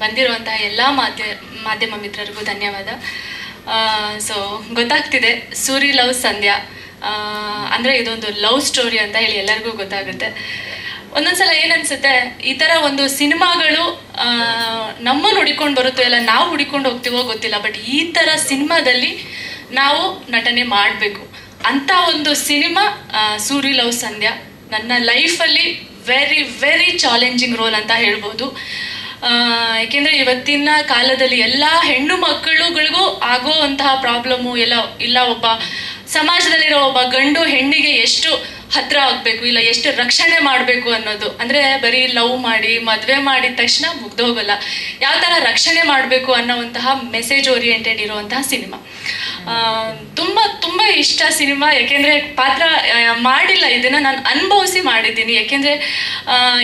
ಬಂದಿರುವಂತಹ ಎಲ್ಲ ಮಾಧ್ಯ, ಮಾಧ್ಯಮ ಮಿತ್ರರಿಗೂ ಧನ್ಯವಾದ. ಸೊ ಗೊತ್ತಾಗ್ತಿದೆ, ಸೂರಿ ಲವ್ ಸಂಧ್ಯಾ. ಅಂದರೆ ಇದೊಂದು ಲವ್ ಸ್ಟೋರಿ ಅಂತ ಹೇಳಿ ಎಲ್ಲರಿಗೂ ಗೊತ್ತಾಗುತ್ತೆ. ಒಂದೊಂದ್ಸಲ ಏನನ್ಸುತ್ತೆ, ಈ ಥರ ಒಂದು ಸಿನಿಮಾಗಳು ನಮ್ಮನ್ನು ಹುಡಿಕೊಂಡು ಬರುತ್ತೋ ಇಲ್ಲ ನಾವು ಹುಡಿಕೊಂಡು ಹೋಗ್ತೀವೋ ಗೊತ್ತಿಲ್ಲ, ಬಟ್ ಈ ತರ ಸಿನಿಮಾದಲ್ಲಿ ನಾವು ನಟನೆ ಮಾಡಬೇಕು. ಅಂತ ಒಂದು ಸಿನಿಮಾ ಸೂರಿ ಲವ್ ಸಂಧ್ಯಾ. ನನ್ನ ಲೈಫಲ್ಲಿ ವೆರಿ ವೆರಿ ಚಾಲೆಂಜಿಂಗ್ ರೋಲ್ ಅಂತ ಹೇಳ್ಬೋದು. ಆ, ಯಾಕೆಂದ್ರೆ ಇವತ್ತಿನ ಕಾಲದಲ್ಲಿ ಎಲ್ಲ ಹೆಣ್ಣು ಮಕ್ಕಳುಗಳಿಗೂ ಆಗುವಂತಹ ಪ್ರಾಬ್ಲಮ್ಮು ಎಲ್ಲ ಇಲ್ಲ. ಒಬ್ಬ ಸಮಾಜದಲ್ಲಿರೋ ಒಬ್ಬ ಗಂಡು ಹೆಣ್ಣಿಗೆ ಎಷ್ಟು ಹತ್ರ ಆಗಬೇಕು ಇಲ್ಲ ಎಷ್ಟು ರಕ್ಷಣೆ ಮಾಡಬೇಕು ಅನ್ನೋದು. ಅಂದ್ರೆ ಬರೀ ಲವ್ ಮಾಡಿ ಮದುವೆ ಮಾಡಿದ ತಕ್ಷಣ ಮುಗ್ದೋಗಲ್ಲ. ಯಾವ ಥರ ರಕ್ಷಣೆ ಮಾಡಬೇಕು ಅನ್ನೋವಂತಹ ಮೆಸೇಜ್ ಓರಿಯೆಂಟೆಡ್ ಇರುವಂತಹ ಸಿನಿಮಾ. ತುಂಬಾ ತುಂಬಾ ಇಷ್ಟ ಸಿನಿಮಾ, ಯಾಕೆಂದ್ರೆ ಪಾತ್ರ ಮಾಡಿಲ್ಲ. ಇದನ್ನ ನಾನು ಅನುಭವಿಸಿ ಮಾಡಿದ್ದೀನಿ. ಯಾಕೆಂದ್ರೆ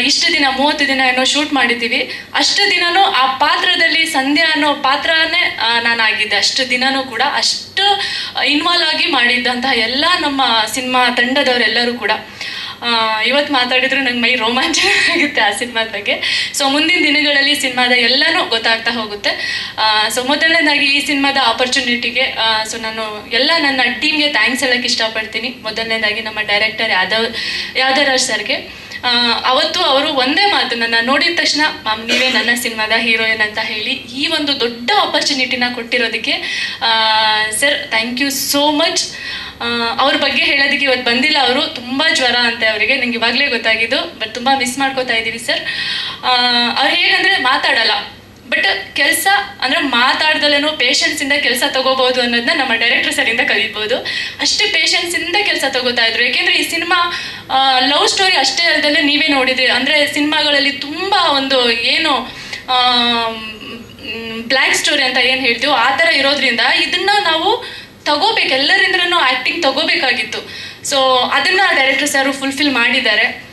ಇಷ್ಟು ದಿನ, ಮೂವತ್ತು ದಿನ ಏನೋ ಶೂಟ್ ಮಾಡಿದ್ದೀವಿ. ಅಷ್ಟು ದಿನನೂ ಆ ಪಾತ್ರದಲ್ಲಿ ಸಂಧ್ಯಾ ಅನ್ನೋ ಪಾತ್ರನೇ ನಾನಾಗಿದ್ದೆ. ಅಷ್ಟು ದಿನನೂ ಕೂಡ ಅಷ್ಟು ಇನ್ವಾಲ್ವ್ ಆಗಿ ಮಾಡಿದ್ದಂತಹ ಎಲ್ಲ ನಮ್ಮ ಸಿನಿಮಾ ತಂಡದವರೆಲ್ಲರೂ ಕೂಡ. ಇವತ್ತು ಮಾತಾಡಿದ್ರು ನಂಗೆ ಮೈ ರೋಮಾಂಚನ ಆಗುತ್ತೆ ಆ ಸಿನಿಮಾದ ಬಗ್ಗೆ. ಸೊ ಮುಂದಿನ ದಿನಗಳಲ್ಲಿ ಸಿನಿಮಾದ ಎಲ್ಲನೂ ಗೊತ್ತಾಗ್ತಾ ಹೋಗುತ್ತೆ. ಸೊ ಮೊದಲನೇದಾಗಿ ಈ ಸಿನಿಮಾದ ಆಪರ್ಚುನಿಟಿಗೆ ಸೊ ನಾನು ಎಲ್ಲ ನನ್ನ ಟೀಮ್ಗೆ ಥ್ಯಾಂಕ್ಸ್ ಹೇಳಕ್ಕೆ ಇಷ್ಟಪಡ್ತೀನಿ. ಮೊದಲನೇದಾಗಿ ನಮ್ಮ ಡೈರೆಕ್ಟರ್ ಯಾದವ್ ಯಾದವರಾಜ್ ಸರ್ಗೆ. ಅವತ್ತು ಅವರು ಒಂದೇ ಮಾತು ನನ್ನ ನೋಡಿದ ತಕ್ಷಣ, ಮ್ಯಾಮ್, ನೀವೇ ನನ್ನ ಸಿನಿಮಾದ ಹೀರೋಯಿನ್ ಅಂತ ಹೇಳಿ ಈ ಒಂದು ದೊಡ್ಡ ಆಪರ್ಚುನಿಟಿನ ಕೊಟ್ಟಿರೋದಕ್ಕೆ sir thank you so much ಅವ್ರ ಬಗ್ಗೆ ಹೇಳೋದಕ್ಕೆ ಇವತ್ತು ಬಂದಿಲ್ಲ ಅವರು. ತುಂಬ ಜ್ವರ ಅಂತೆ ಅವರಿಗೆ. ನಿಮಗೆ ಇವಾಗಲೇ ಗೊತ್ತಾಗಿದ್ದು ಬಟ್ ತುಂಬ ಮಿಸ್ ಮಾಡ್ಕೋತಾ ಇದ್ದೀವಿ ಸರ್ ಅವ್ರು ಹೇಗಂದರೆ ಮಾತಾಡಲ್ಲ. ಬಟ್ ಕೆಲಸ ಅಂದ್ರೆ ಮಾತಾಡ್ದಲೇನೋ ಪೇಷನ್ಸ್ ಇಂದ ಕೆಲಸ ತಗೋಬಹುದು ಅನ್ನೋದನ್ನ ನಮ್ಮ ಡೈರೆಕ್ಟರ್ ಸರ್ ಇಂದ ಕಲಿಬಹುದು ಅಷ್ಟು ಪೇಷನ್ಸ್ ಇಂದ ಕೆಲಸ ತಗೋತಾ ಇದ್ರು. ಯಾಕೆಂದ್ರೆ ಈ ಸಿನಿಮಾ ಲವ್ ಸ್ಟೋರಿ ಅಷ್ಟೇ ಅಲ್ಲದೆ ನೀವೇ ನೋಡಿದ್ರಿ. ಅಂದ್ರೆ ಸಿನಿಮಾಗಳಲ್ಲಿ ತುಂಬಾ ಒಂದು ಏನು ಬ್ಲ್ಯಾಕ್ ಸ್ಟೋರಿ ಅಂತ ಏನು ಹೇಳ್ತೀವೋ ಆ ಥರ ಇರೋದ್ರಿಂದ ಇದನ್ನ ನಾವು ತಗೋಬೇಕು. ಎಲ್ಲರಿಂದನೂ ಆ್ಯಕ್ಟಿಂಗ್ ತಗೋಬೇಕಾಗಿತ್ತು. ಸೊ ಅದನ್ನ ಡೈರೆಕ್ಟರ್ ಸರ್ ಫುಲ್ಫಿಲ್ ಮಾಡಿದ್ದಾರೆ.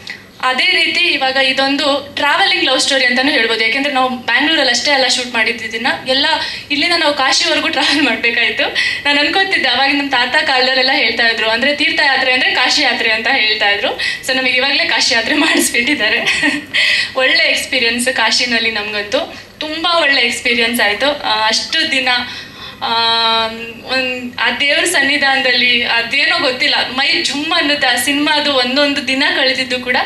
ಅದೇ ರೀತಿ ಇವಾಗ ಇದೊಂದು ಟ್ರಾವೆಲಿಂಗ್ ಲವ್ ಸ್ಟೋರಿ ಅಂತಾನು ಹೇಳ್ಬೋದು. ಯಾಕೆಂದ್ರೆ ನಾವು ಬ್ಯಾಂಗ್ಳೂರಲ್ಲಿ ಅಷ್ಟೇ ಎಲ್ಲ ಶೂಟ್ ಮಾಡಿದ್ದಿದ್ದನ್ನ ಎಲ್ಲ ಇಲ್ಲಿಂದ ನಾವು ಕಾಶಿವರೆಗೂ ಟ್ರಾವೆಲ್ ಮಾಡ್ಬೇಕಾಯ್ತು. ನಾನು ಅನ್ಕೋತಿದ್ದೆ ಅವಾಗ ನಮ್ಮ ತಾತ ಕಾಲದಲ್ಲೆಲ್ಲ ಹೇಳ್ತಾ ಇದ್ರು. ಅಂದ್ರೆ ತೀರ್ಥಯಾತ್ರೆ ಅಂದ್ರೆ ಕಾಶಿ ಯಾತ್ರೆ ಅಂತ ಹೇಳ್ತಾ ಇದ್ರು. ಸೊ ನಮಗೆ ಇವಾಗಲೇ ಕಾಶಿ ಯಾತ್ರೆ ಮಾಡಿಸ್ಬಿಟ್ಟಿದ್ದಾರೆ. ಒಳ್ಳೆ ಎಕ್ಸ್ಪೀರಿಯನ್ಸ್ ಕಾಶಿನಲ್ಲಿ ನಮಗಂತೂ. ತುಂಬಾ ಒಳ್ಳೆ ಎಕ್ಸ್ಪೀರಿಯನ್ಸ್ ಆಯ್ತು. ಅಷ್ಟು ದಿನ ಒಂದ್, ಆ ದೇವ್ರ ಸನ್ನಿಧಾನದಲ್ಲಿ ಅದೇನೋ ಗೊತ್ತಿಲ್ಲ. ಮೈ ಜುಮ್ ಅನ್ನುತ್ತೆ, ಆ ಸಿನಿಮಾದು ಒಂದೊಂದು ದಿನ ಕಳೆದಿದ್ದು ಕೂಡ.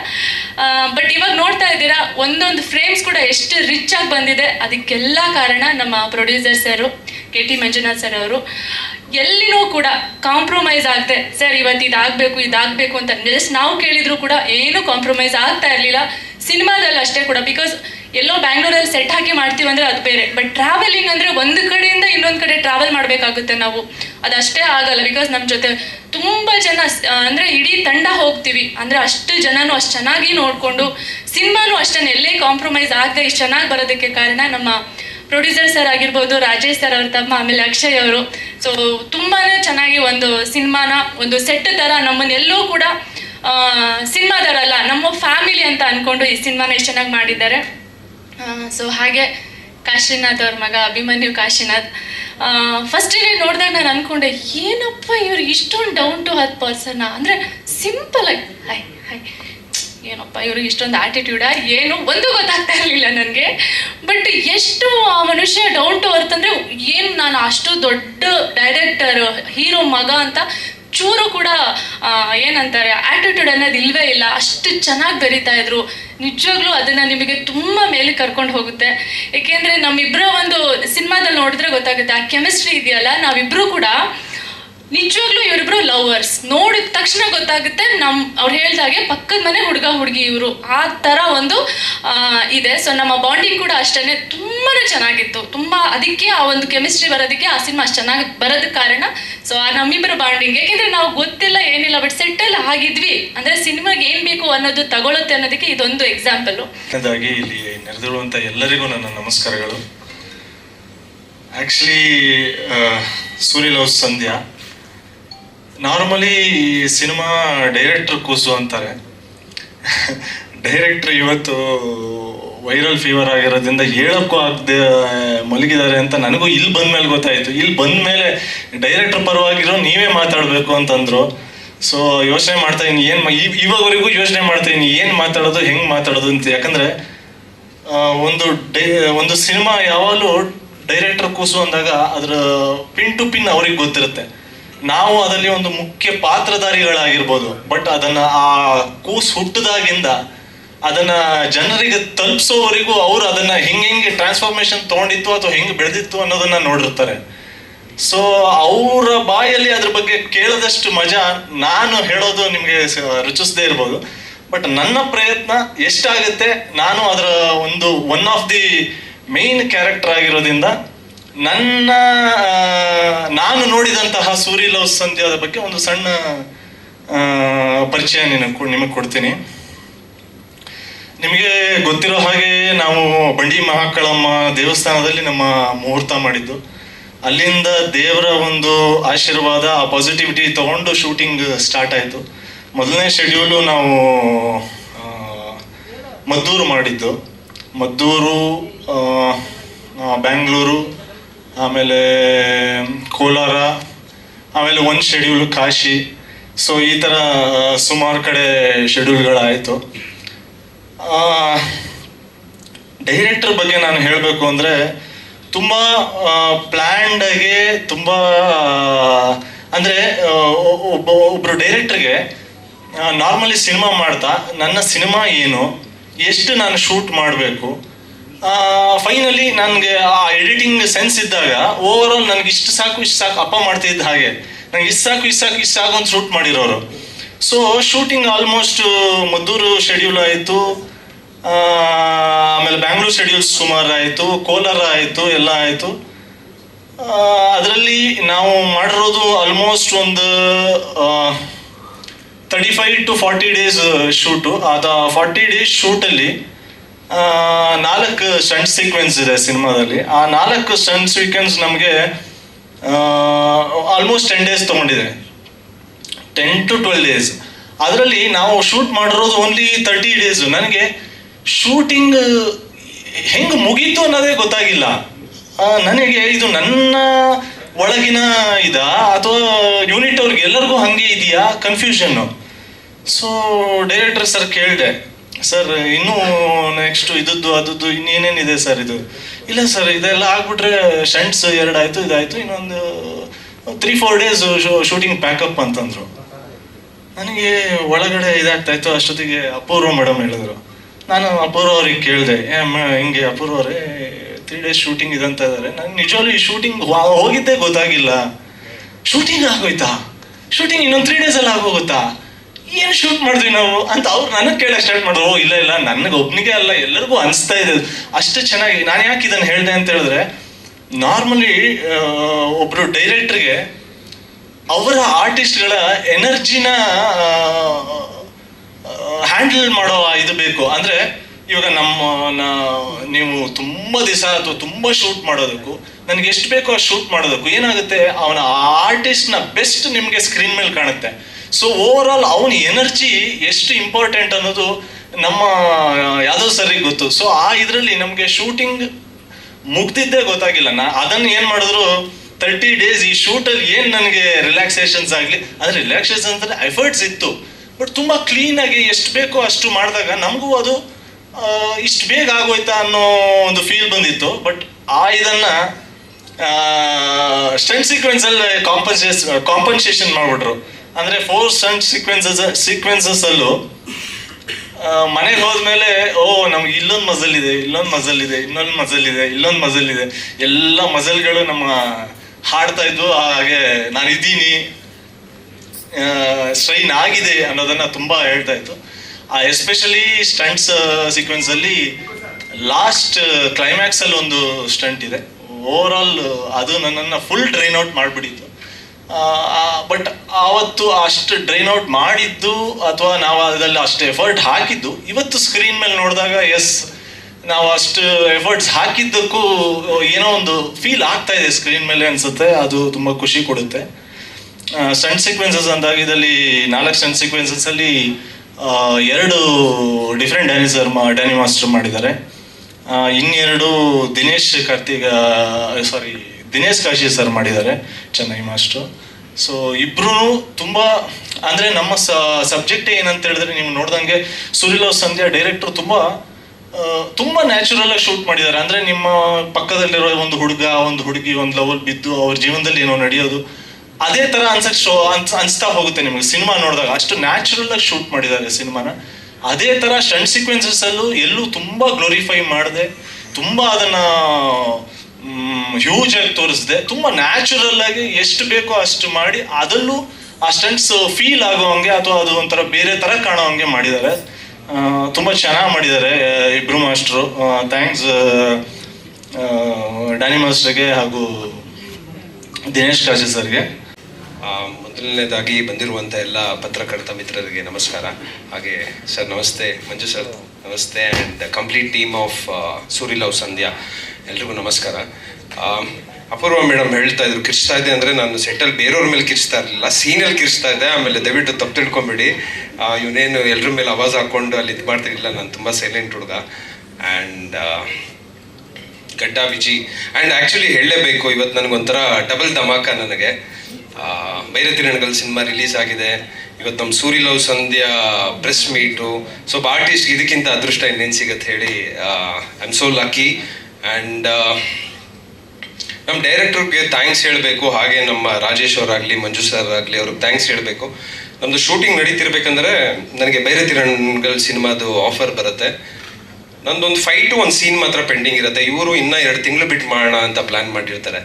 ಬಟ್ ಇವಾಗ ನೋಡ್ತಾ ಇದ್ದೀರಾ, ಒಂದೊಂದು ಫ್ರೇಮ್ಸ್ ಕೂಡ ಎಷ್ಟು ರಿಚ್ ಆಗಿ ಬಂದಿದೆ. ಅದಕ್ಕೆಲ್ಲ ಕಾರಣ ನಮ್ಮ producer sir K T Manjunath sir ಅವರು. ಎಲ್ಲಿನೂ ಕೂಡ ಕಾಂಪ್ರಮೈಸ್ ಆಗದೆ ಸರ್ ಇವತ್ತು ಇದಾಗಬೇಕು ಇದಾಗಬೇಕು ಅಂತ ಜಸ್ಟ್ ನಾವು ಕೇಳಿದ್ರು ಕೂಡ ಏನು ಕಾಂಪ್ರಮೈಸ್ ಆಗ್ತಾ ಇರಲಿಲ್ಲ. ಸಿನಿಮಾದಲ್ಲಿ ಅಷ್ಟೇ ಕೂಡ ಬಿಕಾಸ್ ಎಲ್ಲೋ ಬ್ಯಾಂಗ್ಳೂರಲ್ಲಿ ಸೆಟ್ ಹಾಕಿ ಮಾಡ್ತೀವಿ ಅಂದ್ರೆ ಅದು ಬೇರೆ. ಬಟ್ ಟ್ರಾವೆಲಿಂಗ್ ಅಂದ್ರೆ ಒಂದು ಕಡೆಯಿಂದ ಇನ್ನೊಂದು ಕಡೆ ಟ್ರಾವೆಲ್ ಮಾಡಬೇಕಾಗುತ್ತೆ ನಾವು. ಅದಷ್ಟೇ ಆಗಲ್ಲ ಬಿಕಾಸ್ ನಮ್ಮ ಜೊತೆ ತುಂಬಾ ಜನ ಅಂದರೆ ಇಡೀ ತಂಡ ಹೋಗ್ತೀವಿ. ಅಂದ್ರೆ ಅಷ್ಟು ಜನನು ಅಷ್ಟು ಚೆನ್ನಾಗಿ ನೋಡಿಕೊಂಡು ಸಿನಿಮಾನೂ ಅಷ್ಟೇ, ಎಲ್ಲೇ ಕಾಂಪ್ರಮೈಸ್ ಆಗದೆ ಇಷ್ಟು ಚೆನ್ನಾಗಿ ಬರೋದಕ್ಕೆ ಕಾರಣ ನಮ್ಮ ಪ್ರೊಡ್ಯೂಸರ್ ಸರ್ ಆಗಿರ್ಬೋದು, ರಾಜೇಶ್ ಸರ್ ಅವ್ರ ತಮ್ಮ, ಆಮೇಲೆ ಅಕ್ಷಯ್ ಅವರು. ಸೊ ತುಂಬಾ ಚೆನ್ನಾಗಿ ಒಂದು ಸಿನಿಮಾನ, ಒಂದು ಸೆಟ್ ತರ ನಮ್ಮನ್ನೆಲ್ಲೂ ಕೂಡ ಸಿನಿಮಾದವರಲ್ಲ ನಮ್ಮ ಫ್ಯಾಮಿಲಿ ಅಂತ ಅಂದ್ಕೊಂಡು ಈ ಸಿನಿಮಾನ ಎಷ್ಟು ಚೆನ್ನಾಗಿ ಮಾಡಿದ್ದಾರೆ. ಸೊ ಹಾಗೆ ಕಾಶಿನಾಥ್ ಅವ್ರ ಮಗ, ಅಭಿಮನ್ಯು ಕಾಶಿನಾಥ್. ಫಸ್ಟಿಗೆ ನೋಡಿದಾಗ ನಾನು ಅನ್ಕೊಂಡೆ, ಏನಪ್ಪ ಇವ್ರು ಇಷ್ಟೊಂದು ಡೌನ್ ಟು ಹತ್ ಪರ್ಸನ್ ಅಂದ್ರೆ ಆಗಿ, ಹೈ ಹೈ, ಏನಪ್ಪ ಇವ್ರಿಗೆ ಇಷ್ಟೊಂದು ಆಟಿಟ್ಯೂಡ ಏನು? ಒಂದು ಗೊತ್ತಾಗ್ತಾ ಇರಲಿಲ್ಲ ನನಗೆ. ಬಟ್ ಎಷ್ಟು ಆ ಮನುಷ್ಯ ಡೌನ್ ಟು ಅರ್ತ್ ಅಂದ್ರೆ ಏನು ನಾನು ಅಷ್ಟು ದೊಡ್ಡ ಡೈರೆಕ್ಟರ್ ಹೀರೋ, ಮಗ ಅಂತ ಚೂರು ಕೂಡ ಏನಂತಾರೆ ಆಟಿಟ್ಯೂಡ್ ಅನ್ನೋದು ಇಲ್ವೇ ಇಲ್ಲ. ಅಷ್ಟು ಚೆನ್ನಾಗಿ ಬೆರೀತಾ ಇದ್ರು. ನಿಜವಾಗ್ಲೂ ಅದನ್ನ ನಿಮಗೆ ತುಂಬಾ ಮೇಲೆ ಕರ್ಕೊಂಡು ಹೋಗುತ್ತೆ. ಏಕೆಂದರೆ ನಮ್ಮಿಬ್ಬರ ಒಂದು ಸಿನಿಮಾದಲ್ಲಿ ನೋಡಿದ್ರೆ ಗೊತ್ತಾಗುತ್ತೆ, ಆ ಕೆಮಿಸ್ಟ್ರಿ ಇದೆಯಲ್ಲ, ನಾವಿಬ್ರು ಕೂಡ ನಿಜವಾಗ್ಲೂ ಇವರಿಬ್ರು ಲವರ್ಸ್ ನೋಡಿದ ತಕ್ಷಣ ಗೊತ್ತಾಗುತ್ತೆ ನಮ್ ಅವ್ರು ಹೇಳ್ದಾಗೆ ಪಕ್ಕದ ಮನೆ ಹುಡುಗ ಹುಡುಗಿ ಇವರು. ಆ ತರ ಒಂದು ಇದೆ. ಸೊ ನಮ್ಮ ಬಾಂಡಿಂಗ್ ಕೂಡ ಅಷ್ಟೇ ತುಂಬಾನೇ ಚೆನ್ನಾಗಿತ್ತು. ತುಂಬಾ ಅದಕ್ಕೆ ಆ ಒಂದು ಕೆಮಿಸ್ಟ್ರಿ ಬರೋದಕ್ಕೆ ಆ ಸಿನಿಮಾ ಅಷ್ಟು ಚೆನ್ನಾಗಿ ಬರೋದಕ್ಕೆ ಕಾರಣ. ಸೊ ಆ ನಮ್ಮಿಬ್ಬರ ಬಾಂಡಿಂಗ್ ಯಾಕೆಂದ್ರೆ ನಾವು ಗೊತ್ತಿಲ್ಲ, ಏನಿಲ್ಲ ಬಟ್ ಸೆಟ್ಟಲ್ಲಿ ಆಗಿದ್ವಿ. ಅಂದ್ರೆ ಸಿನಿಮಾಗೆ ಏನ್ ಬೇಕು ಅನ್ನೋದು ತಗೊಳುತ್ತೆ ಅನ್ನೋದಕ್ಕೆ ಇದೊಂದು ಎಕ್ಸಾಂಪಲ್ ಇಲ್ಲಿ ಎಲ್ಲರಿಗೂ ನನ್ನ ನಮಸ್ಕಾರಗಳು. Actually Surya love Sandhya normally cinema director ಕೂಸು ಅಂತಾರೆ. ಡೈರೆಕ್ಟರ್ ಇವತ್ತು ವೈರಲ್ ಫೀವರ್ ಆಗಿರೋದ್ರಿಂದ ಹೇಳಕ್ಕೂ ಆಗದೆ, ಮಲಗಿದ್ದಾರೆ ಅಂತ ನನಗೂ ಇಲ್ಲಿ ಬಂದ್ಮೇಲೆ ಗೊತ್ತಾಯ್ತು. ಇಲ್ಲಿ ಬಂದ್ಮೇಲೆ ಡೈರೆಕ್ಟರ್ ಪರವಾಗಿರೋ ನೀವೇ ಮಾತಾಡಬೇಕು ಅಂತಂದ್ರು. ಸೊ ಯೋಚನೆ ಮಾಡ್ತಾ ಇದ್ದೀನಿ, ಏನು ಇವಾಗವರೆಗೂ ಯೋಚನೆ ಮಾಡ್ತಾ ಏನು ಮಾತಾಡೋದು, ಹೆಂಗೆ ಮಾತಾಡೋದು ಅಂತ. ಯಾಕಂದ್ರೆ ಒಂದು ಡೈ, ಒಂದು ಸಿನಿಮಾ ಯಾವಾಗಲೂ ಡೈರೆಕ್ಟರ್ ಕೂಸು ಅಂದಾಗ ಅದರ ಪಿನ್ ಟು ಪಿನ್ ಅವ್ರಿಗೆ ಗೊತ್ತಿರುತ್ತೆ. ನಾವು ಅದರಲ್ಲಿ ಒಂದು ಮುಖ್ಯ ಪಾತ್ರಧಾರಿಗಳಾಗಿರ್ಬೋದು. ಬಟ್ ಅದನ್ನ ಆ ಕೂಸು ಹುಟ್ಟಿದಾಗಿಂದ ಅದನ್ನ ಜನರಿಗೆ ತಲುಪಿಸೋವರೆಗೂ ಅವರು ಅದನ್ನ ಹೆಂಗೆ ಹೆಂಗೆ ಟ್ರಾನ್ಸ್ಫಾರ್ಮೇಶನ್ ತಗೊಂಡಿತ್ತು ಅಥವಾ ಹೆಂಗೆ ಬೆಳೆದಿತ್ತು ಅನ್ನೋದನ್ನ ನೋಡಿರ್ತಾರೆ. ಸೊ ಅವರ ಬಾಯಲ್ಲಿ ಅದ್ರ ಬಗ್ಗೆ ಕೇಳದಷ್ಟು ಮಜಾ ನಾನು ಹೇಳೋದು ನಿಮಗೆ ರುಚಿಸದೇ ಇರ್ಬೋದು. ಬಟ್ ನನ್ನ ಪ್ರಯತ್ನ ಎಷ್ಟಾಗುತ್ತೆ, ನಾನು ಅದರ ಒಂದು one of the main character ಆಗಿರೋದ್ರಿಂದ ನನ್ನ ನಾನು ನೋಡಿದಂತಹ ಸೂರ್ಯ ಲವ್ ಸಂಧ್ಯಾದ ಬಗ್ಗೆ ಒಂದು ಸಣ್ಣ ಪರಿಚಯ ನಿಮಗೆ ಕೊಡ್ತೀನಿ. ನಿಮಗೆ ಗೊತ್ತಿರೋ ಹಾಗೆ ನಾವು ಬಂಡಿ ಮಹಾಕಳಮ್ಮ ದೇವಸ್ಥಾನದಲ್ಲಿ ನಮ್ಮ ಮುಹೂರ್ತ ಮಾಡಿದ್ದು. ಅಲ್ಲಿಂದ ದೇವರ ಒಂದು ಆಶೀರ್ವಾದ, ಆ ಪಾಸಿಟಿವಿಟಿ ತಗೊಂಡು ಶೂಟಿಂಗ್ ಸ್ಟಾರ್ಟ್ ಆಯಿತು. ಮೊದಲನೇ ಶೆಡ್ಯೂಲು ನಾವು ಮದ್ದೂರು ಮಾಡಿದ್ದು. ಮದ್ದೂರು ಬ್ಯಾಂಗ್ಳೂರು ಆಮೇಲೆ ಕೋಲಾರ, ಆಮೇಲೆ ಒಂದು ಶೆಡ್ಯೂಲ್ ಕಾಶಿ. ಸೊ ಈ ಥರ ಸುಮಾರು ಕಡೆ ಶೆಡ್ಯೂಲ್ಗಳಾಯಿತು ಡೈರೆಕ್ಟರ್ ಬಗ್ಗೆ ನಾನು ಹೇಳಬೇಕು ಅಂದರೆ, ತುಂಬ ಪ್ಲ್ಯಾಂಡಾಗಿ ತುಂಬ, ಅಂದರೆ ಒಬ್ಬ ಒಬ್ಬರು ಡೈರೆಕ್ಟ್ರಿಗೆ ನಾರ್ಮಲಿ ಸಿನಿಮಾ ಮಾಡ್ತಾ, ನನ್ನ ಸಿನಿಮಾ ಏನು, ಎಷ್ಟು ನಾನು ಶೂಟ್ ಮಾಡಬೇಕು ಫೈನಲಿ ನನಗೆ ಆ ಎಡಿಟಿಂಗ್ ಸೆನ್ಸ್ ಇದ್ದಾಗ ಓವರ್ ಆಲ್ ನನಗೆ ಇಷ್ಟು ಸಾಕು ಇಷ್ಟು ಸಾಕು ಅಪ್ಪ ಮಾಡ್ತಿದ್ದ ಹಾಗೆ. ನಂಗೆ ಇಷ್ಟು ಸಾಕು ಇಷ್ಟು ಸಾಕು ಇಷ್ಟು ಸಾಕು ಅಂತ ಶೂಟ್ ಮಾಡಿರೋರು. So shooting almost Maddur schedule ಆಯಿತು. ಆಮೇಲೆ ಬ್ಯಾಂಗ್ಳೂರ್ ಶೆಡ್ಯೂಲ್ಸ್ ಸುಮಾರು ಆಯಿತು, ಕೋಲಾರ ಆಯಿತು, ಎಲ್ಲ ಆಯಿತು. ಅದರಲ್ಲಿ ನಾವು ಮಾಡಿರೋದು ಆಲ್ಮೋಸ್ಟ್ ಒಂದು thirty five to forty days shoot ಅದು ಫಾರ್ಟಿ ಡೇಸ್ ಶೂಟಲ್ಲಿ ನಾಲ್ಕು ಸ್ಟಂಟ್ ಸೀಕ್ವೆನ್ಸ್ ಇದೆ ಸಿನಿಮಾದಲ್ಲಿ. ಆ ನಾಲ್ಕು ಸ್ಟಂಟ್ ಸೀಕ್ವೆನ್ಸ್ ನಮಗೆ ಆಲ್ಮೋಸ್ಟ್ ಟೆನ್ ಡೇಸ್ ತೊಗೊಂಡಿದೆ. ಟೆನ್ ಟು ಟ್ವೆಲ್ ಡೇಸ್ ಅದರಲ್ಲಿ ನಾವು ಶೂಟ್ ಮಾಡಿರೋದು ಓನ್ಲಿ ತರ್ಟಿ ಡೇಸ್ ನನಗೆ ಶೂಟಿಂಗ್ ಹೆಂಗೆ ಮುಗೀತು ಅನ್ನೋದೇ ಗೊತ್ತಾಗಿಲ್ಲ. ನನಗೆ ಇದು ನನ್ನ ಒಳಗಿನ ಇದ? ಅಥವಾ ಯೂನಿಟ್ ಅವ್ರಿಗೆ ಎಲ್ಲರಿಗೂ ಹಂಗೆ ಇದೆಯಾ? ಕನ್ಫ್ಯೂಷನ್ನು ಸೊ ಡೈರೆಕ್ಟರ್ ಸರ್ ಕೇಳಿದೆ ಸರ್, ಇನ್ನೂ ನೆಕ್ಸ್ಟ್ ಇದ್ದದ್ದು ಅದದ್ದು ಇನ್ನೇನೇನಿದೆ ಸರ್ ಇದು? ಇಲ್ಲ ಸರ್, ಇದೆಲ್ಲ ಆಗ್ಬಿಟ್ರೆ ಶಂಟ್ಸ್ ಎರಡಾಯ್ತು, ಇದಾಯ್ತು, ಇನ್ನೊಂದು three four days shooting pack up ಅಂತಂದ್ರು. ನನಗೆ ಒಳಗಡೆ ಇದಾಗ್ತಾ ಇತ್ತು, ಅಷ್ಟೊತ್ತಿಗೆ ಅಪೂರ್ವ ಮೇಡಮ್ ಹೇಳಿದ್ರು. ನಾನು ಅಪೂರ್ವ ಅವ್ರಿಗೆ ಕೇಳಿದೆ ಹಿಂಗೆ ಅಪೂರ್ವ ಅವರೇ ತ್ರೀ ಡೇಸ್ ಶೂಟಿಂಗ್ ಇದಂತ ಇದ್ದಾರೆ ನಂಗೆ ನಿಜವಾಗ್ಲೂ ಈ ಶೂಟಿಂಗ್ ಹೋಗಿದ್ದೇ ಗೊತ್ತಾಗಿಲ್ಲ. ಶೂಟಿಂಗ್ ಆಗೋಯ್ತಾ? ಶೂಟಿಂಗ್ ಇನ್ನೊಂದು ತ್ರೀ ಡೇಸಲ್ಲಿ ಆಗೋಗುತ್ತಾ? ಏನು ಶೂಟ್ ಮಾಡಿದ್ವಿ ನಾವು ಅಂತ ಅವ್ರು ನನಗೆ ಕೇಳಕ್ಕೆ ಸ್ಟಾರ್ಟ್ ಮಾಡಿದ್ರು. ಇಲ್ಲ ಇಲ್ಲ, ನನಗೆ ಒಬ್ನಿಗೆ ಅಲ್ಲ, ಎಲ್ಲರಿಗೂ ಅನಿಸ್ತಾ ಇದೆ. ಅಷ್ಟು ಚೆನ್ನಾಗಿ ನಾನು ಯಾಕೆ ಇದನ್ನು ಹೇಳಿದೆ ಅಂತ ಹೇಳಿದ್ರೆ ನಾರ್ಮಲಿ ಒಬ್ಬರು ಡೈರೆಕ್ಟ್ರಿಗೆ ಅವರ ಆರ್ಟಿಸ್ಟ್ಗಳ ಎನರ್ಜಿನ ಹ್ಯಾಂಡಲ್ ಮಾಡೋ ಇದು ಬೇಕು. ಅಂದ್ರೆ, ಇವಾಗ ನಮ್ಮ ನೀವು ತುಂಬ ದಿವಸ ಅಥವಾ ತುಂಬ ಶೂಟ್ ಮಾಡೋದಕ್ಕೂ, ನನಗೆ ಎಷ್ಟು ಬೇಕೋ ಶೂಟ್ ಮಾಡೋದಕ್ಕೂ ಏನಾಗುತ್ತೆ, ಅವನ ಆರ್ಟಿಸ್ಟ್ನ ಬೆಸ್ಟ್ ನಿಮಗೆ ಸ್ಕ್ರೀನ್ ಮೇಲೆ ಕಾಣುತ್ತೆ. ಸೊ ಓವರ್ ಆಲ್ ಅವನ ಎನರ್ಜಿ ಎಷ್ಟು ಇಂಪಾರ್ಟೆಂಟ್ ಅನ್ನೋದು ನಮ್ಮ ಯಾವುದೋ ಸರಿಗೆ ಗೊತ್ತು. ಸೊ ಆ ಇದರಲ್ಲಿ ನಮಗೆ ಶೂಟಿಂಗ್ ಮುಗ್ದಿದ್ದೇ ಗೊತ್ತಾಗಿಲ್ಲ. ನಾ ಅದನ್ನು ಏನು ಮಾಡಿದ್ರು ತರ್ಟಿ ಡೇಸ್ ಈ ಶೂಟಲ್ಲಿ ಏನು ನನಗೆ ರಿಲ್ಯಾಕ್ಸೇಷನ್ಸ್ ಆಗಲಿ, ಅದು ರಿಲ್ಯಾಕ್ಸೇಷನ್ ಅಂದರೆ ಎಫರ್ಟ್ಸ್ ಇತ್ತು. ಬಟ್ ತುಂಬ ಕ್ಲೀನಾಗಿ ಎಷ್ಟು ಬೇಕೋ ಅಷ್ಟು ಮಾಡಿದಾಗ ನಮಗೂ ಅದು ಇಷ್ಟು ಬೇಗ ಆಗೋಯ್ತಾ ಅನ್ನೋ ಒಂದು ಫೀಲ್ ಬಂದಿತ್ತು. ಬಟ್ ಆ ಇದನ್ನು ಸ್ಟೆಂಟ್ ಸೀಕ್ವೆನ್ಸಲ್ಲಿ ಕಾಂಪನ್ಸೇಸ್ ಕಾಂಪನ್ಸೇಷನ್ ಮಾಡ್ಬಿಟ್ರು. ಅಂದ್ರೆ ಫೋರ್ ಸ್ಟಂಟ್ ಸೀಕ್ವೆನ್ಸಸ್ ಸೀಕ್ವೆನ್ಸಸ್ ಅಲ್ಲೂ ಮನೆಗೆ ಹೋದ್ಮೇಲೆ, ಓ, ನಮ್ಗೆ ಇಲ್ಲೊಂದು ಮಜಲ್ ಇದೆ, ಇಲ್ಲೊಂದು ಮಜಲ್ ಇದೆ, ಇನ್ನೊಂದು ಮಜಲ್ ಇದೆ, ಇಲ್ಲೊಂದು ಮಜಲ್ ಇದೆ. ಎಲ್ಲ ಮಜಲ್ಗಳು ನಮ್ಮ ಹಾಡ್ತಾ ಇದ್ವು, ಹಾಗೆ ನಾನು ಇದ್ದೀನಿ ಸ್ಟ್ರೈನ್ ಆಗಿದೆ ಅನ್ನೋದನ್ನ ತುಂಬಾ ಹೇಳ್ತಾ ಇತ್ತು. ಆ ಎಸ್ಪೆಷಲಿ ಸ್ಟಂಟ್ಸ್ ಸೀಕ್ವೆನ್ಸ್ ಅಲ್ಲಿ ಲಾಸ್ಟ್ ಕ್ಲೈಮ್ಯಾಕ್ಸ್ ಅಲ್ಲಿ ಒಂದು ಸ್ಟಂಟ್ ಇದೆ. ಓವರ್ ಆಲ್ ಅದು ನನ್ನನ್ನು ಫುಲ್ ಟ್ರೈನ್ ಔಟ್ ಮಾಡಿಬಿಟ್ಟಿತ್ತು. ಬಟ್ ಆವತ್ತು ಅಷ್ಟು ಡ್ರೈನ್ ಔಟ್ ಮಾಡಿದ್ದು ಅಥವಾ ನಾವು ಅದರಲ್ಲಿ ಅಷ್ಟು ಎಫರ್ಟ್ ಹಾಕಿದ್ದು, ಇವತ್ತು ಸ್ಕ್ರೀನ್ ಮೇಲೆ ನೋಡಿದಾಗ ಎಸ್ ನಾವು ಅಷ್ಟು ಎಫರ್ಟ್ಸ್ ಹಾಕಿದ್ದಕ್ಕೂ ಏನೋ ಒಂದು ಫೀಲ್ ಆಗ್ತಾ ಇದೆ ಸ್ಕ್ರೀನ್ ಮೇಲೆ ಅನಿಸುತ್ತೆ. ಅದು ತುಂಬ ಖುಷಿ ಕೊಡುತ್ತೆ. ಸ್ಟಂಟ್ ಸೀಕ್ವೆನ್ಸಸ್ ಅಂದಾಗ ಇದರಲ್ಲಿ ನಾಲ್ಕು ಸ್ಟಂಟ್ ಸೀಕ್ವೆನ್ಸಸ್ಸಲ್ಲಿ ಎರಡು ಡಿಫ್ರೆಂಟ್ ಡ್ಯಾನಿಸರ್ ಮಾ ಡ್ಯಾನಿ ಮಾಸ್ಟರ್ ಮಾಡಿದ್ದಾರೆ. ಇನ್ನೆರಡು ದಿನೇಶ್ ಕಾರ್ತಿಗ ಸಾರಿ ದಿನೇಶ್ ಕಾಶಿ ಸರ್ ಮಾಡಿದ್ದಾರೆ, ಚೆನ್ನೈ ಮಾಸ್ಟ್ರು. ಸೊ ಇಬ್ರು ತುಂಬ, ಅಂದರೆ ನಮ್ಮ ಸಬ್ಜೆಕ್ಟ್ ಏನಂತ ಹೇಳಿದ್ರೆ ನೀವು ನೋಡ್ದಂಗೆ ಸುರಿಲೋ ಸಂಧ್ಯಾ ಡೈರೆಕ್ಟ್ರು ತುಂಬ ತುಂಬ ನ್ಯಾಚುರಲ್ ಆಗಿ ಶೂಟ್ ಮಾಡಿದ್ದಾರೆ. ಅಂದ್ರೆ ನಿಮ್ಮ ಪಕ್ಕದಲ್ಲಿರೋ ಒಂದು ಹುಡುಗ, ಒಂದು ಹುಡುಗಿ, ಒಂದು ಲವಲ್ ಬಿದ್ದು ಅವ್ರ ಜೀವನದಲ್ಲಿ ಏನೋ ನಡೆಯೋದು, ಅದೇ ತರ ಅನ್ಸಕ್ ಶೋ, ಅನ್ಸ್, ಅನ್ಸ್ತಾ ಹೋಗುತ್ತೆ ನಿಮಗೆ ಸಿನಿಮಾ ನೋಡಿದಾಗ. ಅಷ್ಟು ನ್ಯಾಚುರಲ್ ಆಗಿ ಶೂಟ್ ಮಾಡಿದ್ದಾರೆ ಸಿನಿಮಾನ. ಅದೇ ತರ ಸ್ಟಂಟ್ ಸೀಕ್ವೆನ್ಸಸ್ ಅಲ್ಲೂ ಎಲ್ಲೂ ತುಂಬಾ ಗ್ಲೋರಿಫೈ ಮಾಡಿದೆ, ತುಂಬಾ ಅದನ್ನ ಹ್ಯೂಜ್ ಆಗಿ ತೋರಿಸಿದೆ. ತುಂಬಾ ನ್ಯಾಚುರಲ್ ಆಗಿ ಎಷ್ಟು ಬೇಕೋ ಅಷ್ಟು ಮಾಡಿ ಅದಲ್ಲೂ ಆ ಸ್ಟಂಟ್ಸ್ ಫೀಲ್ ಆಗೋ ಹಂಗೆ ಅಥವಾ ಅದು ಒಂಥರ ಬೇರೆ ತರ ಕಾಣೋ ಹಂಗೆ ಮಾಡಿದ್ದಾರೆ ತುಂಬ ಚೆನ್ನಾಗಿ ಮಾಡಿದ್ದಾರೆ ಇಬ್ರು ಮಾಸ್ಟ್ರು ಥ್ಯಾಂಕ್ಸ್ ಡ್ಯಾನಿ ಮಾಸ್ಟರ್ಗೆ ಹಾಗೂ ದಿನೇಶ್ ಕಾಶಿ ಸರ್ಗೆ ಮೊದಲನೇದಾಗಿ ಬಂದಿರುವಂಥ ಎಲ್ಲ ಪತ್ರಕರ್ತ ಮಿತ್ರರಿಗೆ ನಮಸ್ಕಾರ. ಹಾಗೆ ಸರ್ ನಮಸ್ತೆ. ಮಂಜು ಸರ್ ನಮಸ್ತೆ. And complete team of Suri love Sandhya ಎಲ್ರಿಗೂ ನಮಸ್ಕಾರ. ಅಪೂರ್ವ ಮೇಡಮ್ ಹೇಳ್ತಾ ಇದ್ರು ಕಿರ್ಚ್ತಾ ಇದೆ ಅಂದರೆ ನಾನು ಸೆಟಲ್ ಬೇರೆಯವ್ರ ಮೇಲೆ ಕಿರ್ಚ್ತಾ ಇರಲಿಲ್ಲ ಸೀನಲ್ಲಿ ಕಿರ್ಚ್ತಾ ಇದೆ ಆಮೇಲೆ ದಯವಿಟ್ಟು ತಪ್ಪು ತಿಳ್ಕೊಂಬಿಡಿ. ಇವನೇನು ಎಲ್ಲರ ಮೇಲೆ ಆವಾಜ್ ಹಾಕ್ಕೊಂಡು ಅಲ್ಲಿ ಇದು ಮಾಡ್ತಿರಲಿಲ್ಲ ನಾನು ತುಂಬ ಸೈಲೆಂಟ್ ಹುಡುಗ. ಆ್ಯಂಡ್ ಗಡ್ಡ ವಿಜಿ. ಆ್ಯಂಡ್ ಆ್ಯಕ್ಚುಲಿ ಹೇಳಲೇಬೇಕು ಇವತ್ತು ನನಗೊಂಥರ ಡಬಲ್ ಧಮಾಕ ನನಗೆ. ಆ, ಬೈರ ತಿರಣಗಲ್ ಸಿನಿಮಾ ರಿಲೀಸ್ ಆಗಿದೆ. ಇವತ್ತು ನಮ್ಮ Suri love Sandhya press meet so artist ಇದಕ್ಕಿಂತ ಅದೃಷ್ಟ ಇನ್ನೇನು ಸಿಗತ್ತೆ ಹೇಳಿ I am so lucky and ನಮ್ಮ ಡೈರೆಕ್ಟರ್ಗೆ ಥ್ಯಾಂಕ್ಸ್ ಹೇಳಬೇಕು. ಹಾಗೆ ನಮ್ಮ ರಾಜೇಶ್ ಅವರಾಗಲಿ, ಮಂಜು ಸರ್ ಆಗಲಿ ಅವ್ರಿಗೆ ಥ್ಯಾಂಕ್ಸ್ ಹೇಳಬೇಕು. ನಮ್ಮದು ಶೂಟಿಂಗ್ ನಡೀತಿರ್ಬೇಕಂದ್ರೆ ನನಗೆ ಬೈರೆ ತಿರಣಗಲ್ ಸಿನಿಮಾದು ಆಫರ್ ಬರುತ್ತೆ. ನಂದೊಂದು ಫೈಟು ಒಂದು ಸೀನ್ ಮಾತ್ರ ಪೆಂಡಿಂಗ್ ಇರುತ್ತೆ. ಇವರು ಇನ್ನೂ ಎರಡು ತಿಂಗಳು ಬಿಟ್ಟು ಮಾಡೋಣ ಅಂತ ಪ್ಲ್ಯಾನ್ ಮಾಡಿರ್ತಾರೆ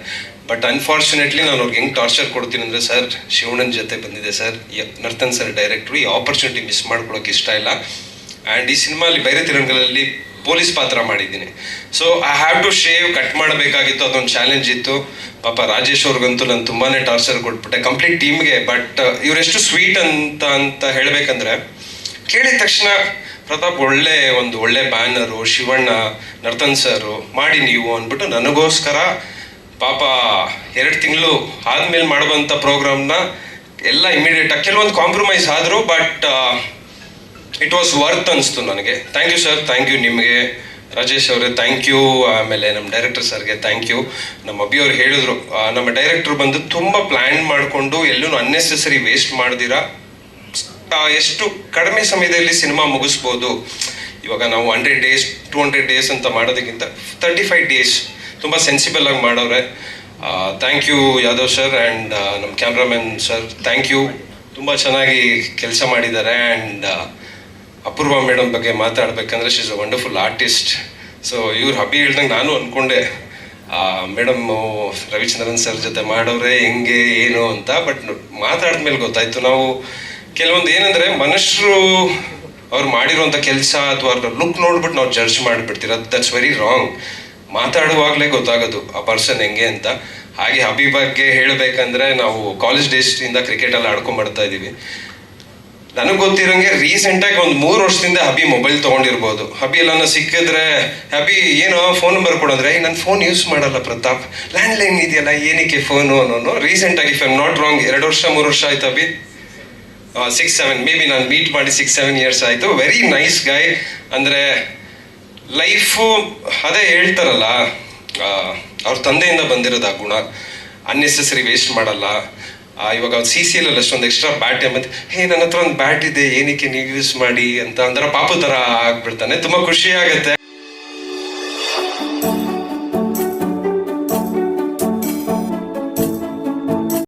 ಬಟ್ ಅನ್ಫಾರ್ಚುನೇಟ್ಲಿ ನಾನು ಅವ್ರಿಗೆ ಹೆಂಗೆ ಟಾರ್ಚರ್ ಕೊಡ್ತೀನಿ ಅಂದರೆ ಸರ್ ಶಿವಣ್ಣನ ಜೊತೆ ಬಂದಿದೆ ಸರ್ ನರ್ತನ್ ಸರ್ ಡೈರೆಕ್ಟ್ರು ಈ ಆಪರ್ಚುನಿಟಿ ಮಿಸ್ ಮಾಡ್ಕೊಳ್ಳೋಕೆ ಇಷ್ಟ ಇಲ್ಲ. ಆ್ಯಂಡ್ ಈ ಸಿನಿಮಾಲಿ ಬೈರೆ ತಿರಂಗಲಲ್ಲಿ ಪೊಲೀಸ್ ಪಾತ್ರ ಮಾಡಿದ್ದೀನಿ. So I have to shave cut ಮಾಡಬೇಕಾಗಿತ್ತು, ಅದೊಂದು ಚಾಲೆಂಜ್ ಇತ್ತು. ಪಾಪ ರಾಜೇಶ್ ಅವ್ರಿಗಂತೂ ನಾನು ತುಂಬಾನೇ ಟಾರ್ಚರ್ ಕೊಟ್ಬಿಟ್ಟೆ ಕಂಪ್ಲೀಟ್ ಟೀಮ್ಗೆ ಬಟ್ ಇವರೆಷ್ಟು ಸ್ವೀಟ್ ಅಂತ ಅಂತ ಹೇಳಬೇಕಂದ್ರೆ, ಕೇಳಿದ ತಕ್ಷಣ ಪ್ರತಾಪ್ ಒಳ್ಳೆ ಒಂದು ಒಳ್ಳೆ ಬ್ಯಾನರು ಶಿವಣ್ಣ, ನರ್ತನ್ ಸರು ಮಾಡಿ ನೀವು ಅಂದ್ಬಿಟ್ಟು ನನಗೋಸ್ಕರ ಪಾಪ ಎರಡು ತಿಂಗಳು ಆದ್ಮೇಲೆ ಮಾಡುವಂಥ ಪ್ರೋಗ್ರಾಮ್ನ ಎಲ್ಲ ಇಮಿಡಿಯೇಟ್ ಕೆಲವೊಂದು ಕಾಂಪ್ರಮೈಸ್ ಆದರು ಬಟ್ ಇಟ್ ವಾಸ್ ವರ್ತ್ ಅನಿಸ್ತು ನನಗೆ. Thank you sir thank you ನಿಮಗೆ. ರಾಜೇಶ್ ಅವರೇ ಥ್ಯಾಂಕ್ ಯು ಆಮೇಲೆ ನಮ್ಮ ಡೈರೆಕ್ಟರ್ ಸರ್ಗೆ ಥ್ಯಾಂಕ್ ಯು ನಮ್ಮ ಅಭಿ ಅವ್ರು ಹೇಳಿದ್ರು ನಮ್ಮ ಡೈರೆಕ್ಟ್ರು ಬಂದು ತುಂಬ ಪ್ಲ್ಯಾನ್ ಮಾಡಿಕೊಂಡು ಎಲ್ಲೂ ಅನ್ನೆಸೆಸರಿ ವೇಸ್ಟ್ ಮಾಡ್ದಿರಾ? ಎಷ್ಟು ಕಡಿಮೆ ಸಮಯದಲ್ಲಿ ಸಿನಿಮಾ ಮುಗಿಸ್ಬೋದು? ಇವಾಗ ನಾವು hundred days two hundred days ಅಂತ ಮಾಡೋದಕ್ಕಿಂತ ತರ್ಟಿ ಫೈವ್ ಡೇಸ್ ತುಂಬ ಸೆನ್ಸಿಬಲ್ ಆಗಿ ಮಾಡೋರೆ thank you Yadav sir and ನಮ್ಮ ಕ್ಯಾಮ್ರಾಮ್ಯಾನ್ ಸರ್ ಥ್ಯಾಂಕ್ ಯು ತುಂಬ ಚೆನ್ನಾಗಿ ಕೆಲಸ ಮಾಡಿದ್ದಾರೆ ಆ್ಯಂಡ್ ಅಪೂರ್ವ ಮೇಡಮ್ ಬಗ್ಗೆ ಮಾತಾಡ್ಬೇಕಂದ್ರೆ she is a wonderful artist so ಇವ್ರು ಹಬ್ಬಿ ಹೇಳ್ದಂಗೆ ನಾನು ಅಂದ್ಕೊಂಡೆ ಮೇಡಮ್ ರವಿಚಂದ್ರನ್ ಸರ್ ಜೊತೆ ಮಾಡೋರೆ ಹೆಂಗೆ, ಏನು ಅಂತ ಬಟ್ ಮಾತಾಡಿದ್ಮೇಲೆ ಗೊತ್ತಾಯ್ತು. ನಾವು ಕೆಲವೊಂದು ಏನಂದ್ರೆ ಮನುಷ್ಯರು ಅವ್ರು ಮಾಡಿರುವಂಥ ಕೆಲಸ ಅಥವಾ ಅವ್ರ ಲುಕ್ ನೋಡ್ಬಿಟ್ಟು ನಾವು ಜಡ್ಜ್ ಮಾಡಿಬಿಡ್ತೀರ. ದಟ್ಸ್ ವೆರಿ ರಾಂಗ್ ಮಾತಾಡುವಾಗಲೇ ಗೊತ್ತಾಗೋದು, ಆ ಪರ್ಸನ್ ಹೆಂಗೆ ಅಂತ. ಹಾಗೆ ಹಬಿ ಬಗ್ಗೆ ಹೇಳಬೇಕಂದ್ರೆ ನಾವು ಕಾಲೇಜ್ ಡೇಸ್ಟಿಂದ ಕ್ರಿಕೆಟಲ್ಲಿ ಆಡ್ಕೊಂಡ್ ಬರ್ತಾ ಇದ್ದೀವಿ. ನನಗೆ ಗೊತ್ತಿರಂಗೆ ರೀಸೆಂಟಾಗಿ ಒಂದು ಮೂರು ವರ್ಷದಿಂದ ಹಬಿ ಮೊಬೈಲ್ ತೊಗೊಂಡಿರ್ಬೋದು. ಹಬಿ ಎಲ್ಲ ಸಿಕ್ಕಿದ್ರೆ, ಹಬಿ ಏನೋ ಫೋನ್ ನಂಬರ್ ಕೊಡೋದ್ರೆ ನನ್ನ ಫೋನ್ ಯೂಸ್ ಮಾಡಲ್ಲ ಪ್ರತಾಪ್. ಲ್ಯಾಂಡ್ಲೈನ್ ಇದೆಯಲ್ಲ, ಏನಕ್ಕೆ ಫೋನು ಅನ್ನೋನು. ರೀಸೆಂಟಾಗಿ ಇಫ್ ಐಮ್ ನಾಟ್ ರಾಂಗ್ ಎರಡು ವರ್ಷ, ಮೂರು ವರ್ಷ ಆಯ್ತು hubby. Six seven may be ನಾನು ಮೀಟ್ ಮಾಡಿ ಸಿಕ್ಸ್ ಸೆವೆನ್ ಇಯರ್ಸ್ ಆಯಿತು. ವೆರಿ ನೈಸ್ ಗಾಯ್ ಅಂದರೆ ಲೈಫು ಅದೇ ಹೇಳ್ತಾರಲ್ಲ ಅವ್ರ ತಂದೆಯಿಂದ ಬಂದಿರೋದು ಆ ಗುಣ. ಅನ್ನೆಸೆಸರಿ ವೇಸ್ಟ್ ಮಾಡಲ್ಲ. ಆ, ಅವ್ನು ಸಿ ಸಿ ಎಲ್ ಅಷ್ಟೊಂದು ಎಕ್ಸ್ಟ್ರಾ ಬ್ಯಾಟ್ ಮತ್ತೆ ಹೇ ನನ್ನ ಹತ್ರ ಒಂದು ಬ್ಯಾಟ್ ಇದೆ ಏನಕ್ಕೆ ನೀವು ಯೂಸ್ ಮಾಡಿ? ಅಂತ ಅಂದ್ರೆ ಪಾಪು ತರ ಆಗ್ಬಿಡ್ತಾನೆ. ತುಂಬಾ ಖುಷಿ ಆಗುತ್ತೆ.